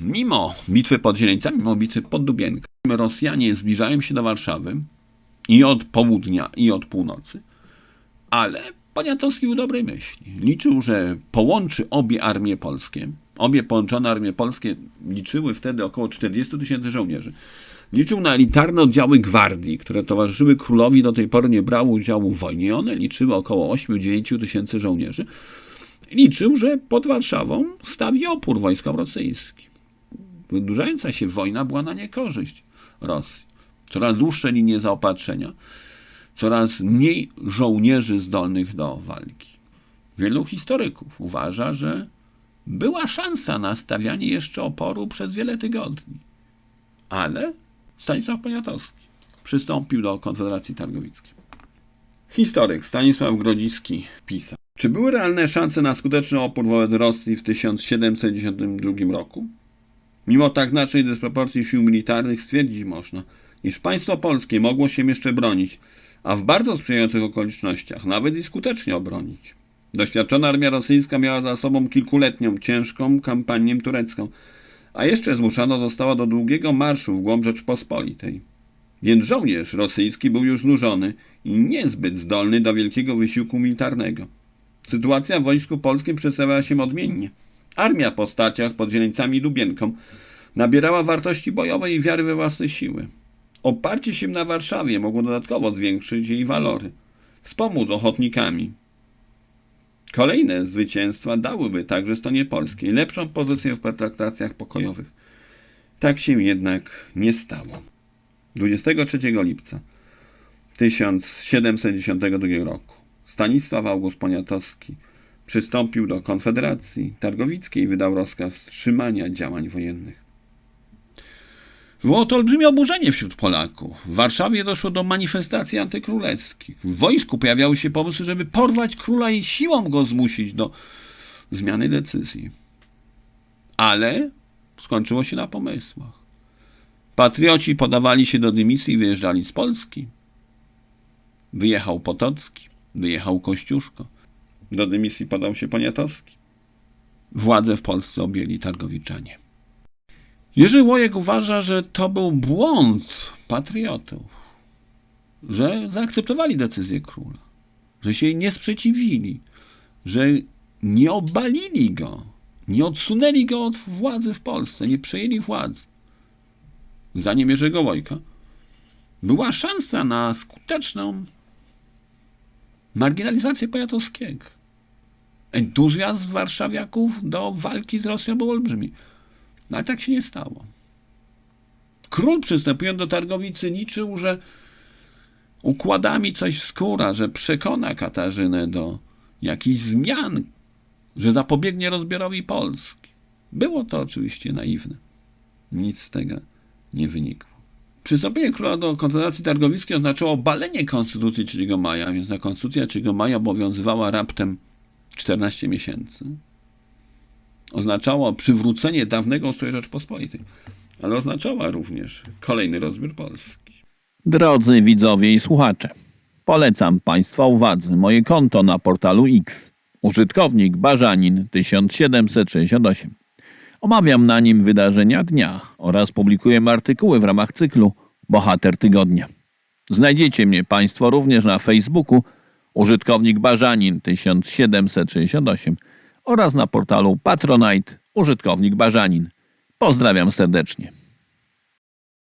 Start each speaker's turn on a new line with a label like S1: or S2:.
S1: mimo bitwy pod Zieleńcami, mimo bitwy pod Dubienką, Rosjanie zbliżają się do Warszawy i od południa, i od północy, ale Poniatowski był dobrej myśli. Liczył, że połączy obie armie polskie. Obie połączone armie polskie liczyły wtedy około 40 tysięcy żołnierzy. Liczył na elitarne oddziały gwardii, które towarzyszyły królowi, do tej pory nie brały udziału w wojnie. One liczyły około 8-9 tysięcy żołnierzy. Liczył, że pod Warszawą stawi opór wojskom rosyjskim. Wydłużająca się wojna była na niekorzyść Rosji. Coraz dłuższe linie zaopatrzenia, coraz mniej żołnierzy zdolnych do walki. Wielu historyków uważa, że była szansa na stawianie jeszcze oporu przez wiele tygodni. Ale Stanisław Poniatowski przystąpił do Konfederacji Targowickiej. Historyk Stanisław Grodzicki pisał. Czy były realne szanse na skuteczny opór wobec Rosji w 1792 roku? Mimo tak znacznej dysproporcji sił militarnych stwierdzić można, iż państwo polskie mogło się jeszcze bronić, a w bardzo sprzyjających okolicznościach nawet i skutecznie obronić. Doświadczona armia rosyjska miała za sobą kilkuletnią, ciężką kampanię turecką, a jeszcze zmuszana została do długiego marszu w głąb Rzeczpospolitej. Więc żołnierz rosyjski był już znużony i niezbyt zdolny do wielkiego wysiłku militarnego. Sytuacja w wojsku polskim przedstawiała się odmiennie. Armia po staciach pod Zieleńcami i Dubienką nabierała wartości bojowej i wiary we własne siły. Oparcie się na Warszawie mogło dodatkowo zwiększyć jej walory, wspomóc ochotnikami. Kolejne zwycięstwa dałyby także stronie polskiej lepszą pozycję w pertraktacjach pokojowych. Tak się jednak nie stało. 23 lipca 1792 roku Stanisław August Poniatowski przystąpił do Konfederacji Targowickiej i wydał rozkaz wstrzymania działań wojennych. Było to olbrzymie oburzenie wśród Polaków. W Warszawie doszło do manifestacji antykrólewskich. W wojsku pojawiały się pomysły, żeby porwać króla i siłą go zmusić do zmiany decyzji. Ale skończyło się na pomysłach. Patrioci podawali się do dymisji i wyjeżdżali z Polski. Wyjechał Potocki, wyjechał Kościuszko. Do dymisji podał się Poniatowski. Władzę w Polsce objęli Targowiczanie. Jerzy Łojek uważa, że to był błąd patriotów, że zaakceptowali decyzję króla, że się jej nie sprzeciwili, że nie obalili go, nie odsunęli go od władzy w Polsce, nie przejęli władzy. Zdaniem Jerzego Łojka była szansa na skuteczną marginalizację Poniatowskiego. Entuzjazm warszawiaków do walki z Rosją był olbrzymi. No ale tak się nie stało. Król przystępując do Targowicy liczył, że układami coś skóra, że przekona Katarzynę do jakichś zmian, że zapobiegnie rozbiorowi Polski. Było to oczywiście naiwne. Nic z tego nie wynikło. Przystąpienie króla do Konfederacji Targowickiej oznaczało obalenie Konstytucji 3 maja, więc ta Konstytucja 3 maja obowiązywała raptem 14 miesięcy oznaczało przywrócenie dawnego ustroju Rzeczpospolitej, ale oznaczała również kolejny rozbiór Polski.
S2: Drodzy widzowie i słuchacze, polecam Państwa uwadze moje konto na portalu X. Użytkownik Barzanin 1768. Omawiam na nim wydarzenia dnia oraz publikuję artykuły w ramach cyklu Bohater Tygodnia. Znajdziecie mnie Państwo również na Facebooku użytkownik Barzanin 1768 oraz na portalu Patronite użytkownik Barzanin. Pozdrawiam serdecznie.